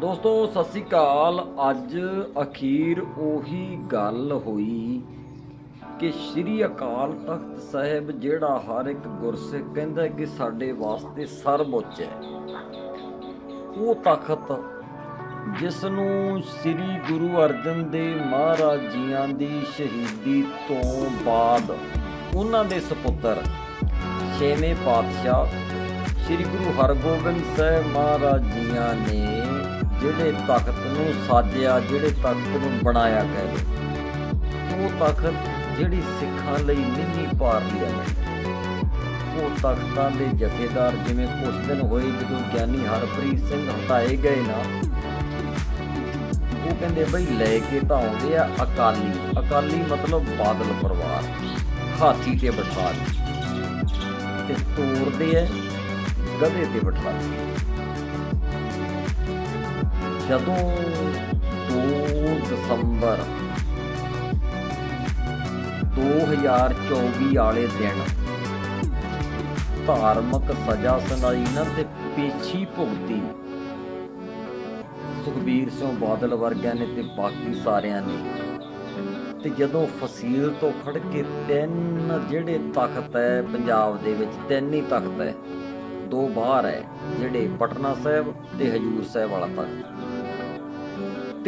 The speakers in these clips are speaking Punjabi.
ਦੋਸਤੋ, ਸਤਿ ਸ੍ਰੀ ਅਕਾਲ। ਅੱਜ ਅਖੀਰ ਉਹੀ ਗੱਲ ਹੋਈ ਕਿ ਸ੍ਰੀ ਅਕਾਲ ਤਖਤ ਸਾਹਿਬ ਜਿਹੜਾ ਹਰ ਇੱਕ ਗੁਰਸਿੱਖ ਕਹਿੰਦਾ ਕਿ ਸਾਡੇ ਵਾਸਤੇ ਸਰਵਉੱਚ ਹੈ। ਉਹ ਤਖਤ ਜਿਸ ਨੂੰ ਸ੍ਰੀ ਗੁਰੂ ਅਰਜਨ ਦੇਵ ਮਹਾਰਾਜ ਜੀਆਂ ਦੀ ਸ਼ਹੀਦੀ ਤੋਂ ਬਾਅਦ ਉਹਨਾਂ ਦੇ ਸੁਪੁੱਤਰ ਛੇਵੇਂ ਪਾਤਸ਼ਾਹ ਸ੍ਰੀ ਗੁਰੂ ਹਰਗੋਬਿੰਦ ਸਾਹਿਬ ਮਹਾਰਾਜ ਜੀਆਂ ਨੇ ਜਿਹੜੇ ਤਖਤ ਨੂੰ ਸਾਜਿਆ, ਜਿਹੜੇ ਤਖਤ ਨੂੰ ਬਣਾਇਆ ਗਏ ਉਹ ਤਖਤ ਜਿਹੜੀ ਸਿੱਖਾਂ ਲਈ ਨਿੰਨੀ ਪਾਰ ਲਿਆ ਉਹ ਤਖਤਾਂ ਦੇ ਜਥੇਦਾਰ ਜਿਵੇਂ ਉਸ ਦਿਨ ਹੋਏ ਜਦੋਂ ਗਿਆਨੀ ਹਰਪ੍ਰੀਤ ਸਿੰਘ ਹਟਾਏ ਗਏ ਨਾ, ਉਹ ਕਹਿੰਦੇ ਬਈ ਲੈ ਕੇ ਤਾਂ ਆਉਂਦੇ ਆ ਅਕਾਲੀ। ਅਕਾਲੀ ਮਤਲਬ ਬਾਦਲ ਪਰਿਵਾਰ, ਹਾਥੀ ਤੇ ਬਿਠਾ ਕੇ ਤੇ ਤੋੜਦੇ ਐ ਗਧੇ ਤੇ ਬਿਠਾ ਜਦੋਂ 2 ਦਸੰਬਰ 2024 ਵਾਲੇ ਦਿਨ ਧਾਰਮਿਕ ਸਜ਼ਾ ਸੁਣਾਈ ਨਾ ਤੇ ਪੇਛੀ ਭੁਗਤੀ। ਸੁਖਬੀਰ ਸਿੰਘ ਬਾਦਲ ਵਰਗਿਆਂ ਨੇ ਤੇ ਬਾਕੀ ਸਾਰਿਆਂ ਨੇ। ਤੇ ਜਦੋਂ ਫਸੀਲ ਤੋਂ ਖੜ ਕੇ ਤਿੰਨ ਜਿਹੜੇ ਤਖਤ ਹੈ ਪੰਜਾਬ ਦੇ ਵਿੱਚ, ਤਿੰਨ ਹੀ ਤਖਤ ਹੈ, ਦੋ ਬਾਹਰ ਹੈ, ਜਿਹੜੇ ਪਟਨਾ ਸਾਹਿਬ ਤੇ ਹਜੂਰ ਸਾਹਿਬ ਵਾਲਾ ਤਖਤ।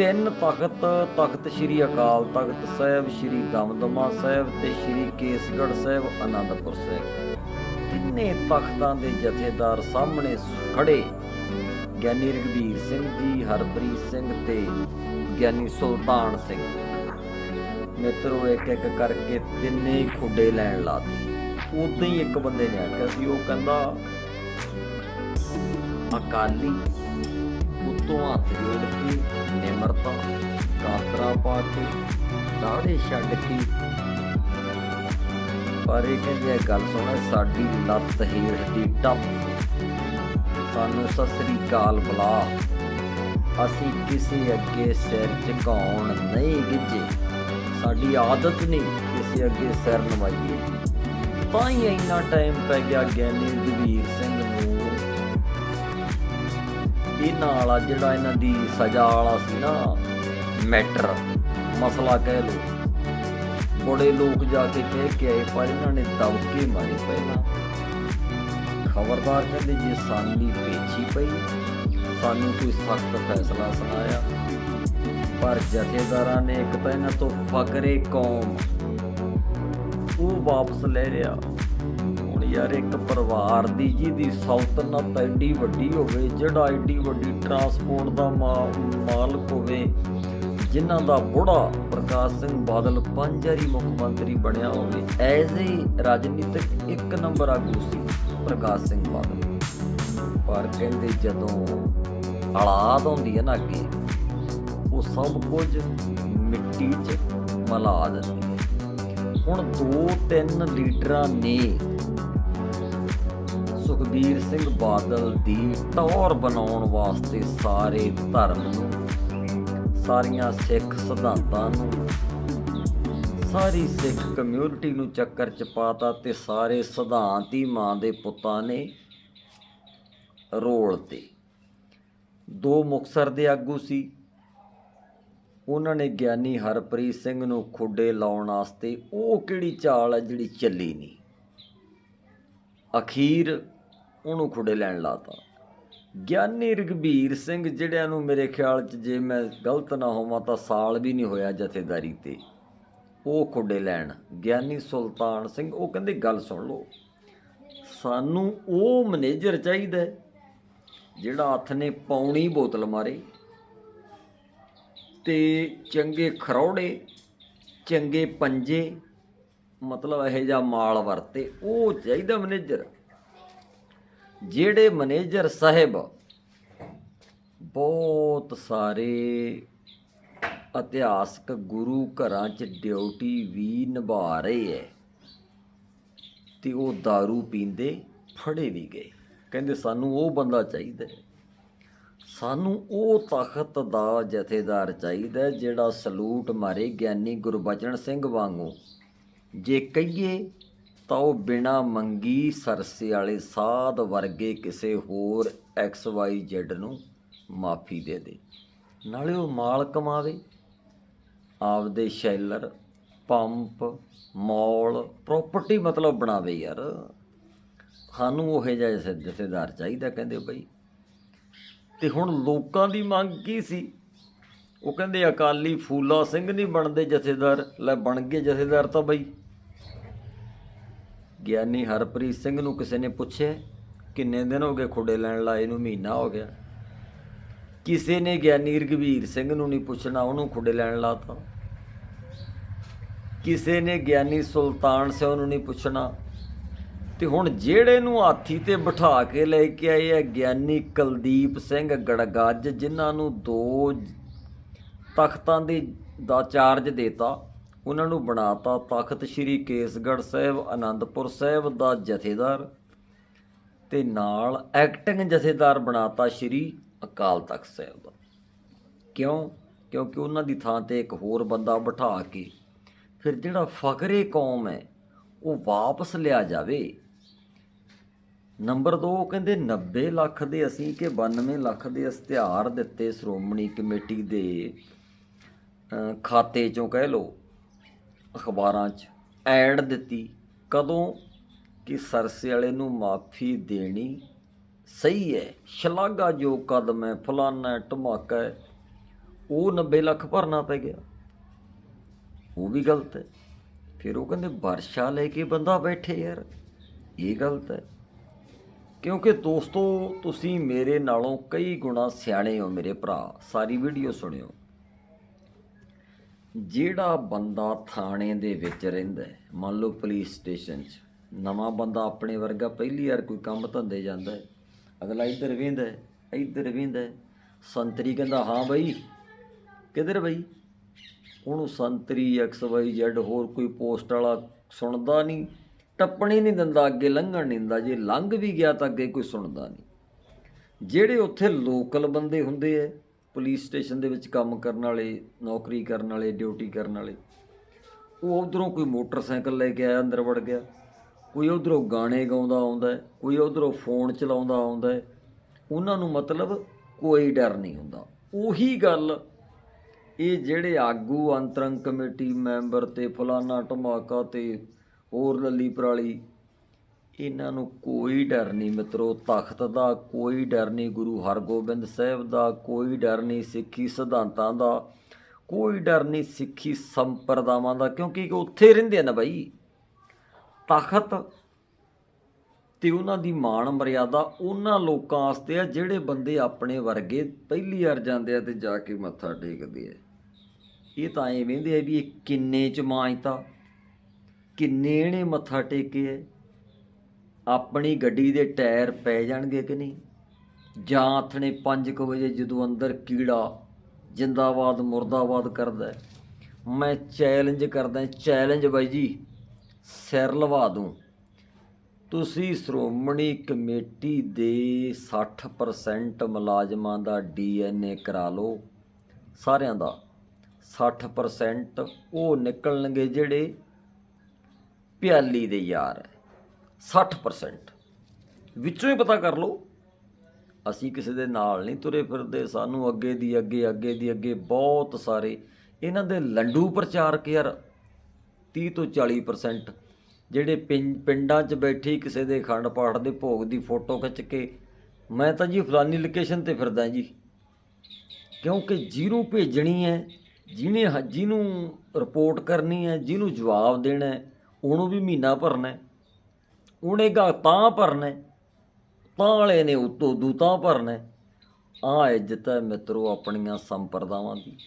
ਤਿੰਨ ਤਖਤ ਤਖਤ ਸ੍ਰੀ ਅਕਾਲ ਤਖਤ ਸਾਹਿਬ, ਸ੍ਰੀ ਦਮਦਮਾ ਸਾਹਿਬ ਤੇ ਸ੍ਰੀ ਕੇਸਗੜ੍ਹ ਸਾਹਿਬ ਆਨੰਦਪੁਰ ਸਾਹਿਬ। ਤਿੰਨੇ ਤਖਤਾਂ ਦੇ ਜਥੇਦਾਰ ਸਾਹਮਣੇ ਖੜੇ। ਗਿਆਨੀ ਰਗਵੀਰ ਸਿੰਘ ਜੀ, ਹਰਪ੍ਰੀਤ ਸਿੰਘ ਤੇ ਗਿਆਨੀ ਸੁਲਤਾਨ ਸਿੰਘ। ਮਿੱਤਰੋ ਇੱਕ ਇੱਕ ਕਰਕੇ ਤਿੰਨੇ ਖੁੱਡੇ ਲੈਣ ਲਾਤੇ। ਉਦੋਂ ਹੀ ਇੱਕ ਬੰਦੇ ਨੇ ਆਖਿਆ ਸੀ, ਉਹ ਕਹਿੰਦਾ, ਅਕਾਲੀ ਉਤੋਂ ਹੱਥ ਜੋੜ ਕੇ ਨਿਮਰਤਾ ਕਾਤਰਾ ਪਾ ਕੇ ਦਾੜੇ ਛੱਡ ਕੇ। ਪਰ ਇਹ ਕਹਿੰਦੇ ਇਹ ਗੱਲ ਸੁਣ, ਸਾਡੀ ਲੱਤ ਹੇਠ ਦੀ ਟੱਪ। ਸਾਨੂੰ ਸਤਿ ਸ੍ਰੀ ਅਕਾਲ ਬੁਲਾ। ਅਸੀਂ ਕਿਸੇ ਅੱਗੇ ਸਿਰ ਝੁਕਾਉਣ ਨਹੀਂ ਗਿੱਜੇ ਸਾਡੀ ਆਦਤ ਨਹੀਂ ਕਿਸੇ ਅੱਗੇ ਸਿਰ ਨਵਾਈਏ। ਤਾਂ ਹੀ ਇੰਨਾ ਟਾਈਮ ਪੈ ਗਿਆ ਗਿਆਨੀ ਰਘਵੀਰ ਸਿੰਘ ਨੂੰ ਇਹਨਾਂ ਵਾਲਾ ਜਿਹੜਾ ਇਹਨਾਂ ਦੀ ਸਜ਼ਾ ਵਾਲਾ ਸੀ ਨਾ, ਮੈਟਰ, ਮਸਲਾ ਕਹਿ ਲੋ ਬੜੇ ਲੋਕ ਜਾ ਕੇ ਕਹਿ ਕੇ ਆਏ, ਪਰ ਇਹਨਾਂ ਨੇ ਦਬਕੇ ਮਾਰੇ ਪਹਿਲਾਂ। ਖਬਰਦਾਰ ਕਹਿੰਦੇ ਜੇ, ਸਾਨੀ ਪੇਛੀ ਪਈ, ਸਾਨੂੰ ਕੋਈ ਸਖਤ ਫੈਸਲਾ ਸੁਣਾਇਆ। ਪਰ ਜਥੇਦਾਰਾਂ ਨੇ ਇੱਕ ਤਾਂ ਇਹਨਾਂ ਤੋਂ ਫਕਰੇ ਕੌਮ, ਉਹ ਵਾਪਸ ਲੈ ਲਿਆ। ਯਾਰ, ਇੱਕ ਪਰਿਵਾਰ ਦੀ ਜਿਹਦੀ ਸਲਤਨਤ ਐਡੀ ਵੱਡੀ ਹੋਵੇ, ਜਿਹੜਾ ਐਡੀ ਵੱਡੀ ਟਰਾਂਸਪੋਰਟ ਦਾ ਮਾ- ਮਾਲਕ ਹੋਵੇ, ਜਿਨ੍ਹਾਂ ਦਾ ਬੁੜਾ ਪ੍ਰਕਾਸ਼ ਸਿੰਘ ਬਾਦਲ ਪੰਜ ਵਾਰੀ ਮੁੱਖ ਮੰਤਰੀ ਬਣਿਆ ਹੋਵੇ, ਐਜ਼ ਏ ਰਾਜਨੀਤਿਕ ਇੱਕ ਨੰਬਰ ਆਗੂ ਸੀ ਪ੍ਰਕਾਸ਼ ਸਿੰਘ ਬਾਦਲ। ਪਰ ਕਹਿੰਦੇ ਜਦੋਂ ਹਾਲਾਤ ਹੁੰਦੀ ਹੈ ਨਾ ਅੱਗੇ, ਉਹ ਸਭ ਕੁਝ ਮਿੱਟੀ 'ਚ ਮਿਲਾ ਦਿੰਦੀ ਹੈ। ਹੁਣ ਦੋ ਤਿੰਨ ਲੀਡਰਾਂ ਨੇ ਸੁਖਬੀਰ ਸਿੰਘ ਬਾਦਲ ਦੀ ਟੌਰ ਬਣਾਉਣ ਵਾਸਤੇ ਸਾਰੇ ਧਰਮ ਨੂੰ, ਸਾਰੀਆਂ ਸਿੱਖ ਸਿਧਾਂਤਾਂ ਨੂੰ, ਸਾਰੀ ਸਿੱਖ ਕਮਿਊਨਿਟੀ ਨੂੰ ਚੱਕਰ ਚ ਪਾਤਾ ਤੇ ਸਾਰੇ ਸਿਧਾਂਤ ਹੀ ਮਾਂ ਦੇ ਪੁੱਤਾਂ ਨੇ ਰੋਲ ਤੇ। ਦੋ ਮੁਕਸਰ ਦੇ ਆਗੂ ਸੀ। ਉਹਨਾਂ ਨੇ ਗਿਆਨੀ ਹਰਪ੍ਰੀਤ ਸਿੰਘ ਨੂੰ ਖੁੱਡੇ ਲਾਉਣ ਵਾਸਤੇ ਉਹ ਕਿਹੜੀ ਚਾਲ ਹੈ ਜਿਹੜੀ ਚੱਲੀ ਨਹੀਂ। ਅਖੀਰ ਉਹਨੂੰ ਖੁੱਡੇ ਲੈਣ ਲਾਤਾ ਗਿਆਨੀ ਰਗਵੀਰ ਸਿੰਘ ਜਿਹੜਿਆਂ ਨੂੰ ਮੇਰੇ ਖਿਆਲ 'ਚ ਜੇ ਮੈਂ ਗਲਤ ਨਾ ਹੋਵਾਂ ਤਾਂ ਸਾਲ ਵੀ ਨਹੀਂ ਹੋਇਆ ਜਥੇਦਾਰੀ ਤੇ। ਉਹ ਖੁੱਡੇ ਲੈਣ। ਗਿਆਨੀ ਸੁਲਤਾਨ ਸਿੰਘ, ਉਹ ਕਹਿੰਦੇ, ਗੱਲ ਸੁਣ ਲਓ। ਸਾਨੂੰ ਉਹ ਮੈਨੇਜਰ ਚਾਹੀਦਾ ਜਿਹੜਾ ਹੱਥ ਨੇ ਪੌਣੀ ਬੋਤਲ ਮਾਰੇ ਤੇ ਚੰਗੇ ਖਰੌੜੇ, ਚੰਗੇ ਪੰਜੇ, ਮਤਲਬ ਇਹੋ ਜਿਹਾ ਮਾਲ ਵਰਤੇ। ਉਹ ਚਾਹੀਦਾ ਮੈਨੇਜਰ। ਜਿਹੜੇ ਮੈਨੇਜਰ ਸਾਹਿਬ ਬਹੁਤ ਸਾਰੇ ਇਤਿਹਾਸਕ ਗੁਰੂ ਘਰਾਂ 'ਚ ਡਿਊਟੀ ਵੀ ਨਿਭਾ ਰਹੇ ਐ ਤੇ ਉਹ दारू ਪੀਂਦੇ, ਫੜੇ ਵੀ ਗਏ। ਕਹਿੰਦੇ ਸਾਨੂੰ ਉਹ ਬੰਦਾ ਚਾਹੀਦਾ ਸਾਨੂੰ ਉਹ ਤਖਤ ਦਾ ਜਥੇਦਾਰ ਚਾਹੀਦਾ ਜਿਹੜਾ ਸਲੂਟ ਮਾਰੇ ਗਿਆਨੀ ਗੁਰਬਚਨ ਸਿੰਘ ਵਾਂਗੂ। ਜੇ ਕਹੀਏ ਤਾਂ ਉਹ ਬਿਨਾ ਮੰਗੀ ਸਰਸੇ ਵਾਲੇ ਸਾਧ ਵਰਗੇ ਕਿਸੇ ਹੋਰ ਐਕਸ ਵਾਈ ਜ਼ੈਡ ਨੂੰ ਮਾਫੀ ਦੇ ਦੇ। ਨਾਲੇ ਉਹ ਮਾਲ ਕਮਾਵੇ। ਆਪਦੇ ਸ਼ੈਲਰ, ਪੰਪ, ਮਾਲ ਪ੍ਰਾਪਰਟੀ ਮਤਲਬ ਬਣਾਵੇ ਯਾਰ। ਸਾਨੂੰ ਉਹ ਜਿਹਾ ਜਥੇਦਾਰ ਚਾਹੀਦਾ ਕਹਿੰਦੇ ਬਈ। ਤੇ ਹੁਣ ਲੋਕਾਂ ਦੀ ਮੰਗ ਕੀ ਸੀ? ਉਹ ਕਹਿੰਦੇ ਅਕਾਲੀ ਫੂਲਾ ਸਿੰਘ ਨਹੀਂ ਬਣਦੇ ਜਥੇਦਾਰ। ਲੈ ਬਣ ਗਏ ਜਥੇਦਾਰ ਤਾਂ ਬਈ। ਗਿਆਨੀ ਹਰਪ੍ਰੀਤ ਸਿੰਘ ਨੂੰ ਕਿਸੇ ਨੇ ਪੁੱਛਿਆ, ਕਿੰਨੇ ਦਿਨ ਹੋ ਗਏ ਖੁੱਡੇ ਲੈਣ ਲਾਏ ਨੂੰ, ਮਹੀਨਾ ਹੋ ਗਿਆ। ਕਿਸੇ ਨੇ ਗਿਆਨੀ ਰਘਵੀਰ ਸਿੰਘ ਨੂੰ ਨਹੀਂ ਪੁੱਛਣਾ, ਉਹਨੂੰ ਖੁੱਡੇ ਲੈਣ ਲਾਤਾ। ਕਿਸੇ ਨੇ ਗਿਆਨੀ ਸੁਲਤਾਨ ਸਿੰਘ ਨੂੰ ਨਹੀਂ ਪੁੱਛਣਾ। ਤੇ ਹੁਣ ਜਿਹੜੇ ਨੂੰ ਹਾਥੀ ਤੇ ਬਿਠਾ ਕੇ ਲੈ ਕੇ ਆਏ ਆ ਗਿਆਨੀ ਕੁਲਦੀਪ ਸਿੰਘ ਗੜਗੱਜ, ਜਿਨ੍ਹਾਂ ਨੂੰ ਦੋ ਤਖਤਾਂ ਦੀ ਦਾ ਚਾਰਜ ਦੇਤਾ। ਉਹਨਾਂ ਨੂੰ ਬਣਾਤਾ ਤਖਤ ਸ੍ਰੀ ਕੇਸਗੜ੍ਹ ਸਾਹਿਬ ਆਨੰਦਪੁਰ ਸਾਹਿਬ ਦਾ ਜਥੇਦਾਰ ਤੇ ਨਾਲ ਐਕਟਿੰਗ ਜਥੇਦਾਰ ਬਣਾਤਾ ਸ੍ਰੀ ਅਕਾਲ ਤਖਤ ਸਾਹਿਬ ਦਾ। ਕਿਉਂ? ਕਿਉਂਕਿ ਉਹਨਾਂ ਦੀ ਥਾਂ ਤੇ ਇੱਕ ਹੋਰ ਬੰਦਾ ਬਿਠਾ ਕੇ ਫਿਰ ਜਿਹੜਾ ਫਕਰੇ ਕੌਮ ਹੈ, ਉਹ ਵਾਪਸ ਲਿਆ ਜਾਵੇ। ਨੰਬਰ 2 ਕਹਿੰਦੇ 90 ਲੱਖ ਦੇ ਅਸੀਂ ਕਿ 92 ਲੱਖ ਦੇ ਇਸ਼ਤਿਹਾਰ ਦਿੱਤੇ ਸ਼੍ਰੋਮਣੀ ਕਮੇਟੀ ਦੇ ਖਾਤੇ ਚੋਂ ਕਹਿ ਲਓ। ਅਖਬਾਰਾਂ 'ਚ ਐਡ ਦਿੱਤੀ ਕਦੋਂ ਕਿ ਸਰਸੇ ਵਾਲੇ ਨੂੰ ਮਾਫੀ ਦੇਣੀ ਸਹੀ ਹੈ ਸ਼ਲਾਘਾਯੋਗ ਕਦਮ ਹੈ ਫਲਾਨਾ ਹੈ, ਧਮਾਕਾ ਹੈ ਉਹ 90 ਲੱਖ ਭਰਨਾ ਪੈ ਗਿਆ। ਉਹ ਵੀ ਗਲਤ ਹੈ। ਫਿਰ ਉਹ ਕਹਿੰਦੇ ਵਰਸ਼ਾ ਲੈ ਕੇ ਬੰਦਾ ਬੈਠੇ ਯਾਰ ਇਹ ਗਲਤ ਹੈ। ਕਿਉਂਕਿ ਦੋਸਤੋ ਤੁਸੀਂ ਮੇਰੇ ਨਾਲੋਂ ਕਈ ਗੁਣਾ ਸਿਆਣੇ ਹੋ ਮੇਰੇ ਭਰਾ ਸਾਰੀ ਵੀਡੀਓ ਸੁਣਿਓ। ਜਿਹੜਾ ਬੰਦਾ ਥਾਣੇ ਦੇ ਵਿੱਚ ਰਹਿੰਦਾ ਮੰਨ ਲਓ ਪੁਲਿਸ ਸਟੇਸ਼ਨ 'ਚ, ਨਵਾਂ ਬੰਦਾ ਆਪਣੇ ਵਰਗਾ ਪਹਿਲੀ ਵਾਰ ਕੋਈ ਕੰਮ ਧੰਦੇ ਜਾਂਦਾ ਹੈ, ਅਗਲਾ ਇੱਧਰ ਵੇਂਦਾ ਇੱਧਰ ਵੇਂਦਾ ਸੰਤਰੀ ਕਹਿੰਦਾ, ਹਾਂ ਬਈ। ਕਿੱਧਰ ਬਈ? ਉਹਨੂੰ ਸੰਤਰੀ, ਐਕਸ ਵਾਈ, ਜ਼ੈਡ ਹੋਰ ਕੋਈ ਪੋਸਟ ਵਾਲਾ ਸੁਣਦਾ ਨਹੀਂ, ਟੱਪਣੀ ਨਹੀਂ ਦਿੰਦਾ, ਅੱਗੇ ਲੰਘਣ ਨਹੀਂ ਦਿੰਦਾ, ਜੇ ਲੰਘ ਵੀ ਗਿਆ ਤਾਂ ਅੱਗੇ ਕੋਈ ਸੁਣਦਾ ਨਹੀਂ। ਜਿਹੜੇ ਉੱਥੇ ਲੋਕਲ ਬੰਦੇ ਹੁੰਦੇ ਐ ਪੁਲਿਸ ਸਟੇਸ਼ਨ ਦੇ ਵਿੱਚ ਕੰਮ ਕਰਨ ਵਾਲੇ, ਨੌਕਰੀ ਕਰਨ ਵਾਲੇ, ਡਿਊਟੀ ਕਰਨ ਵਾਲੇ। ਉਹ ਉਧਰੋਂ ਕੋਈ ਮੋਟਰਸਾਈਕਲ ਲੈ ਕੇ ਆਇਆ, ਅੰਦਰ ਵੜ ਗਿਆ। ਕੋਈ ਉਧਰੋਂ ਗਾਣੇ ਗਾਉਂਦਾ ਆਉਂਦਾ ਕੋਈ ਉਧਰੋਂ ਫੋਨ ਚਲਾਉਂਦਾ ਆਉਂਦਾ ਉਹਨਾਂ ਨੂੰ ਮਤਲਬ ਕੋਈ ਡਰ ਨਹੀਂ ਹੁੰਦਾ। ਉਹੀ ਗੱਲ ਇਹ ਜਿਹੜੇ ਆਗੂ, ਅੰਤਰੰਗ ਕਮੇਟੀ ਮੈਂਬਰ ਤੇ ਫਲਾਨਾ ਧਮਾਕਾ ਤੇ ਹੋਰ ਲੱਲੀ ਪਰਾਲੀ ਇਹਨਾਂ ਨੂੰ ਕੋਈ ਡਰ ਨਹੀਂ ਮਿੱਤਰੋ, ਤਖਤ ਦਾ ਕੋਈ ਡਰ ਨਹੀਂ, ਗੁਰੂ ਹਰਗੋਬਿੰਦ ਸਾਹਿਬ ਦਾ ਕੋਈ ਡਰ ਨਹੀਂ, ਸਿੱਖੀ ਸਿਧਾਂਤਾਂ ਦਾ ਕੋਈ ਡਰ ਨਹੀਂ, ਸਿੱਖੀ ਸੰਪਰਦਾਵਾਂ ਦਾ, ਕਿਉਂਕਿ ਉੱਥੇ ਰਹਿੰਦੇ ਆ ਨਾ ਬਾਈ। ਤਖਤ ਤੇ ਉਹਨਾਂ ਦੀ ਮਾਣ ਮਰਿਆਦਾ ਉਹਨਾਂ ਲੋਕਾਂ ਵਾਸਤੇ ਆ, ਜਿਹੜੇ ਬੰਦੇ ਆਪਣੇ ਵਰਗੇ ਪਹਿਲੀ ਵਾਰ ਜਾਂਦੇ ਆ ਤੇ ਜਾ ਕੇ ਮੱਥਾ ਟੇਕਦੇ ਆ। ਇਹ ਤਾਂ ਐਂ ਵੇਂਦੇ ਆ ਵੀ ਇਹ ਕਿੰਨੇ ਚ ਮਾਂਜਤਾ ਕਿੰਨੇ ਇਹਨੇ ਮੱਥਾ ਟੇਕੇ ਐ ਆਪਣੀ ਗੱਡੀ ਦੇ ਟਾਇਰ ਪੈ ਜਾਣਗੇ ਕਿ ਨਹੀਂ? ਜਾਂ ਆਥਣੇ 5:00 ਵਜੇ ਜਦੋਂ ਅੰਦਰ ਕੀੜਾ ਜਿੰਦਾਬਾਦ, ਮੁਰਦਾਬਾਦ ਕਰਦਾ ਮੈਂ ਚੈਲੰਜ ਕਰਦਾ ਚੈਲੰਜ ਬਾਈ ਜੀ, ਸਿਰ ਲਵਾ ਦੂੰ। ਤੁਸੀਂ ਸ਼੍ਰੋਮਣੀ ਕਮੇਟੀ ਦੇ 60% ਮੁਲਾਜ਼ਮਾਂ ਦਾ ਡੀਐਨਏ ਕਰਾ ਲਓ। ਸਾਰਿਆਂ ਦਾ 60% ਉਹ ਨਿਕਲਣਗੇ ਜਿਹੜੇ ਪਿਆਲੀ ਦੇ ਯਾਰ ਹੈ। 60% ਵਿੱਚੋਂ ਹੀ ਪਤਾ ਕਰ ਲਓ, ਅਸੀਂ ਕਿਸੇ ਦੇ ਨਾਲ ਨਹੀਂ ਤੁਰੇ ਫਿਰਦੇ, ਸਾਨੂੰ ਅੱਗੇ ਦੀ ਅੱਗੇ ਅੱਗੇ ਦੀ ਅੱਗੇ ਬਹੁਤ ਸਾਰੇ ਇਹਨਾਂ ਦੇ ਲੰਡੂ ਪ੍ਰਚਾਰਕ ਯਾਰ 30 ਤੋਂ 40% ਜਿਹੜੇ ਪਿੰ- ਪਿੰਡਾਂ 'ਚ ਬੈਠੀ ਕਿਸੇ ਦੇ ਖੰਡ ਪਾਠ ਦੇ ਭੋਗ ਦੀ ਫੋਟੋ ਖਿੱਚ ਕੇ, ਮੈਂ ਤਾਂ ਜੀ ਫਲਾਨੀ ਲੋਕੇਸ਼ਨ ਤੇ ਫਿਰਦਾ ਜੀ ਕਿਉਂਕਿ ਜਿਹਨੂੰ ਭੇਜਣੀ ਹੈ, ਜਿਹਨੇ ਜਿਹਨੂੰ ਰਿਪੋਰਟ ਕਰਨੀ ਹੈ, ਜਿਹਨੂੰ ਜਵਾਬ ਦੇਣਾ ਉਹਨੂੰ ਵੀ ਮਹੀਨਾ ਭਰਨਾ ਹੈ। ਉਹਨੇ ਗਾ ਤਾਂ ਭਰਨਾ ਤਾਂ ਵਾਲੇ ਨੇ ਉਤੋਂ ਦੂਤਾਂ ਭਰਨਾ ਆ ਇੱਜ਼ਤ ਹੈ ਮਿੱਤਰੋ ਆਪਣੀਆਂ ਸੰਪਰਦਾਵਾਂ ਦੀ,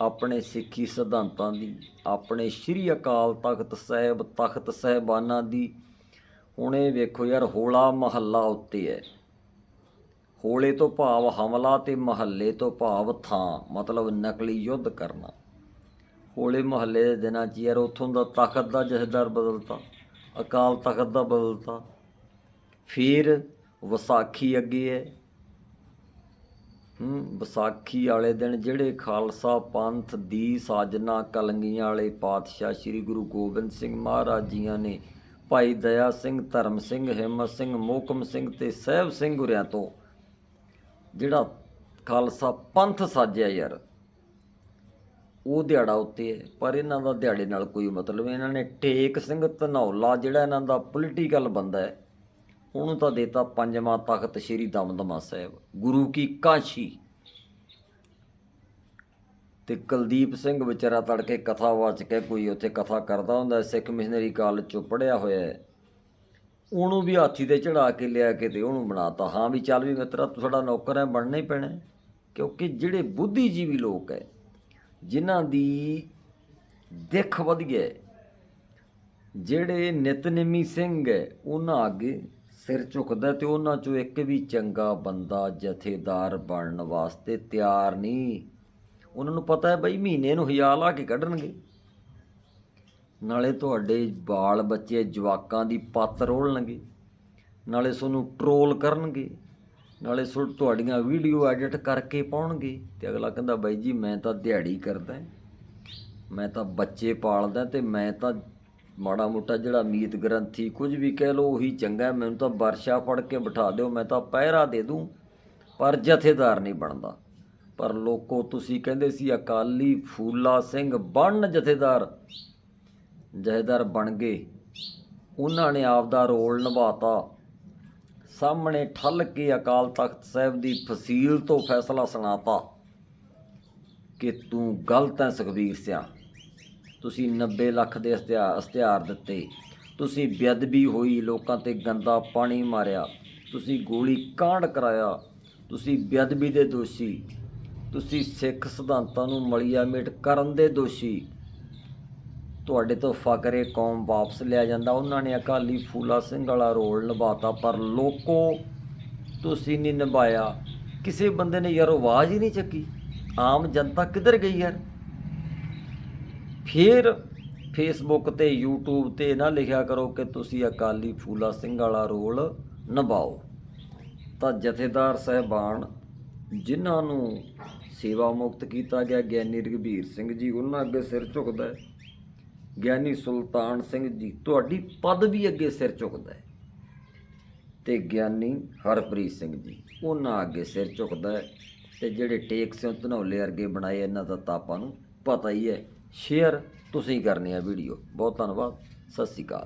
ਆਪਣੇ ਸਿੱਖੀ ਸਿਧਾਂਤਾਂ ਦੀ, ਆਪਣੇ ਸ੍ਰੀ ਅਕਾਲ ਤਖਤ ਸਾਹਿਬ ਤਖਤ ਸਾਹਿਬਾਨਾਂ ਦੀ। ਹੁਣੇ ਵੇਖੋ ਯਾਰ, ਹੋਲਾ ਮਹੱਲਾ ਉੱਤੇ ਹੈ ਹੋਲੇ ਤੋਂ ਭਾਵ ਹਮਲਾ ਤੇ ਮਹੱਲੇ ਤੋਂ ਭਾਵ ਥਾਂ, ਮਤਲਬ ਨਕਲੀ ਯੁੱਧ ਕਰਨਾ। ਹੋਲੇ ਮਹੱਲੇ ਦੇ ਦਿਨਾਂ 'ਚ ਯਾਰ ਉੱਥੋਂ ਦਾ ਤਖਤ ਦਾ ਜਥੇਦਾਰ ਬਦਲਤਾ। ਅਕਾਲ ਤਖਤ ਦਾ ਬਦਲਤਾ ਫਿਰ ਵਿਸਾਖੀ ਅੱਗੇ ਹੈ। ਹੂੰ, ਵਿਸਾਖੀ ਵਾਲੇ ਦਿਨ ਜਿਹੜੇ ਖਾਲਸਾ ਪੰਥ ਦੀ ਸਾਜਨਾ ਕਲੰਗੀਆਂ ਵਾਲੇ ਪਾਤਸ਼ਾਹ ਸ੍ਰੀ ਗੁਰੂ ਗੋਬਿੰਦ ਸਿੰਘ ਮਹਾਰਾਜ ਜੀਆਂ ਨੇ ਭਾਈ ਦਇਆ ਸਿੰਘ, ਧਰਮ ਸਿੰਘ, ਹਿੰਮਤ ਸਿੰਘ, ਮੋਕਮ ਸਿੰਘ ਤੇ ਸਹਿਬ ਸਿੰਘ ਗੁਰਿਆਂ ਤੋਂ ਜਿਹੜਾ ਖਾਲਸਾ ਪੰਥ ਸਾਜਿਆ ਯਾਰ ਉਹ ਦਿਹਾੜਾ ਉੱਤੇ ਹੈ, ਪਰ ਇਹਨਾਂ ਦਾ ਦਿਹਾੜੇ ਨਾਲ ਕੋਈ ਮਤਲਬ ਇਹਨਾਂ ਨੇ ਟੇਕ ਸਿੰਘ ਧਨੌਲਾ ਜਿਹੜਾ ਇਹਨਾਂ ਦਾ ਪੋਲੀਟੀਕਲ ਬੰਦਾ ਹੈ, ਉਹਨੂੰ ਤਾਂ ਦੇਤਾ ਪੰਜਵਾਂ ਤਖਤ ਸ੍ਰੀ ਦਮਦਮਾ ਸਾਹਿਬ, ਗੁਰੂ ਕੀ ਕਾਸ਼ੀ। ਤੇ ਕੁਲਦੀਪ ਸਿੰਘ ਵਿਚਾਰਾ ਤੜਕੇ ਕਥਾ ਵਾਚ ਕੇ ਕੋਈ ਉੱਥੇ ਕਥਾ ਕਰਦਾ ਹੁੰਦਾ, ਸਿੱਖ ਮਿਸ਼ਨਰੀ ਕਾਲਜ ਚੋਂ ਪੜਿਆ ਹੋਇਆ ਹੈ। ਉਹਨੂੰ ਵੀ ਹਾਥੀ ਤੇ ਚੜਾ ਕੇ ਲਿਆ ਕੇ ਤੇ ਉਹਨੂੰ ਬਣਾਤਾ। ਹਾਂ ਵੀ ਚੱਲ ਵੀ ਮਿੱਤਰਾ, ਤੂੰ ਸਾਡਾ ਨੌਕਰ ਹੈ, ਬਣਨਾ ਹੀ ਪੈਣਾ ਕਿਉਂਕਿ ਜਿਹੜੇ ਬੁੱਧੀਜੀਵੀ ਲੋਕ ਹੈ ਜਿਨ੍ਹਾਂ ਦੀ ਦਿੱਖ ਵਧੀਆ ਜਿਹੜੇ ਨਿਤਨੇਮੀ ਸਿੰਘ ਹੈ, ਉਹਨਾਂ ਅੱਗੇ ਸਿਰ ਝੁਕਦਾ ਤੇ ਉਹਨਾਂ ਚੋਂ ਇੱਕ ਵੀ ਚੰਗਾ ਬੰਦਾ ਜਥੇਦਾਰ ਬਣਨ ਵਾਸਤੇ ਤਿਆਰ ਨਹੀਂ। ਉਹਨਾਂ ਨੂੰ ਪਤਾ ਹੈ ਬਈ ਮਹੀਨੇ ਨੂੰ ਹਜ਼ਾਰ ਲਾ ਕੇ ਕੱਢਣਗੇ। ਨਾਲੇ ਤੁਹਾਡੇ ਬਾਲ ਬੱਚੇ ਜਵਾਕਾਂ ਦੀ ਪੱਤ ਰੋਲਣਗੇ, ਨਾਲੇ ਤੁਹਾਨੂੰ ਟਰੋਲ ਕਰਨਗੇ। ਨਾਲੇ ਸੋ ਤੁਹਾਡੀਆਂ ਵੀਡੀਓ ਐਡਿਟ ਕਰਕੇ ਪਾਉਣਗੇ। ਤੇ ਅਗਲਾ ਕਹਿੰਦਾ, ਬਾਈ ਜੀ, ਮੈਂ ਤਾਂ ਦਿਹਾੜੀ ਕਰਦਾ ਮੈਂ ਤਾਂ ਬੱਚੇ ਪਾਲਦਾ ਤੇ ਮੈਂ ਤਾਂ ਮਾੜਾ ਮੋਟਾ ਜਿਹੜਾ ਮੀਤ ਗ੍ਰੰਥੀ ਕੁਝ ਵੀ ਕਹਿ ਲੋ ਉਹੀ ਚੰਗਾ ਮੈਨੂੰ ਤਾਂ ਵਰਸ਼ਾ ਫੜ ਕੇ ਬਿਠਾ ਦਿਓ, ਮੈਂ ਤਾਂ ਪਹਿਰਾ ਦੇ ਦੂੰ। ਪਰ ਜਥੇਦਾਰ ਨਹੀਂ ਬਣਦਾ। ਪਰ ਲੋਕੋ, ਤੁਸੀਂ ਕਹਿੰਦੇ ਸੀ, ਅਕਾਲੀ ਫੂਲਾ ਸਿੰਘ ਬਣ ਜਥੇਦਾਰ। ਜਥੇਦਾਰ ਬਣ ਗਏ। ਉਹਨਾਂ ਨੇ ਆਪ ਦਾ ਰੋਲ ਨਿਭਾਤਾ। ਸਾਹਮਣੇ ਠੱਲ ਕੇ ਅਕਾਲ ਤਖਤ ਸਾਹਿਬ ਦੀ ਫਸੀਲ ਤੋਂ ਫੈਸਲਾ ਸੁਣਾਤਾ ਕਿ ਤੂੰ ਗਲਤ ਹੈ ਸੁਖਬੀਰ ਸਿਆ। ਤੁਸੀਂ 90 ਲੱਖ ਦੇ ਇਸ਼ਤਿਹਾਰ ਇਸ਼ਤਿਹਾਰ ਦਿੱਤੇ। ਤੁਸੀਂ ਬੇਅਦਬੀ ਹੋਈ, ਲੋਕਾਂ ਤੇ ਗੰਦਾ ਪਾਣੀ ਮਾਰਿਆ। ਤੁਸੀਂ ਗੋਲੀ ਕਾਂਡ ਕਰਾਇਆ। ਤੁਸੀਂ ਬੇਅਦਬੀ ਦੇ ਦੋਸ਼ੀ। ਤੁਸੀਂ ਸਿੱਖ ਸਿਧਾਂਤਾਂ ਨੂੰ ਮਲੀਆ ਮੇਟ ਕਰਨ ਦੇ ਦੋਸ਼ੀ। ਤੁਹਾਡੇ ਤੋਂ ਫਕਰੇ ਕੌਮ ਵਾਪਸ ਲਿਆ ਜਾਂਦਾ। ਉਹਨਾਂ ਨੇ ਅਕਾਲੀ ਫੂਲਾ ਸਿੰਘ ਵਾਲਾ ਰੋਲ ਨਿਭਾਤਾ, ਪਰ ਲੋਕੋ ਤੁਸੀਂ ਨਹੀਂ ਨਿਭਾਇਆ। ਕਿਸੇ ਬੰਦੇ ਨੇ ਯਾਰ ਆਵਾਜ਼ ਹੀ ਨਹੀਂ ਚੱਕੀ। ਆਮ ਜਨਤਾ ਕਿੱਧਰ ਗਈ ਯਾਰ? ਫਿਰ ਫੇਸਬੁੱਕ ਤੇ YouTube ਤੇ ਨਾ ਲਿਖਿਆ ਕਰੋ ਕਿ ਤੁਸੀਂ ਅਕਾਲੀ ਫੂਲਾ ਸਿੰਘ ਵਾਲਾ ਰੋਲ ਨਿਭਾਓ। ਤਾਂ ਜਥੇਦਾਰ ਸਹਿਬਾਨ, ਜਿਨ੍ਹਾਂ ਨੂੰ ਸੇਵਾ ਮੁਕਤ ਕੀਤਾ ਗਿਆ, ਗਿਆਨੀ ਰਘਬੀਰ ਸਿੰਘ ਜੀ, ਉਹਨਾਂ ਅੱਗੇ ਸਿਰ ਝੁਕਦਾ ਹੈ। ਗਿਆਨੀ ਸੁਲਤਾਨ ਸਿੰਘ ਜੀ, ਤੁਹਾਡੀ ਪਦਵੀ ਅੱਗੇ ਸਿਰ ਝੁਕਦਾ ਹੈ। ਤੇ ਗਿਆਨੀ ਹਰਪ੍ਰੀਤ ਸਿੰਘ ਜੀ, ਉਹਨਾਂ ਅੱਗੇ ਸਿਰ ਝੁਕਦਾ ਹੈ ਤੇ ਜਿਹੜੇ ਟੇਕ ਸਿੰਘ ਧਨੌਲੇ ਵਰਗੇ ਬਣਾਏ ਇਹਨਾਂ ਦਾ ਤਾਂ ਆਪਾਂ ਨੂੰ ਪਤਾ ਹੀ ਹੈ। ਸ਼ੇਅਰ ਤੁਸੀਂ ਕਰਨੀ ਆ ਵੀਡੀਓ। ਬਹੁਤ ਧੰਨਵਾਦ। ਸਤਿ ਸ਼੍ਰੀ ਅਕਾਲ।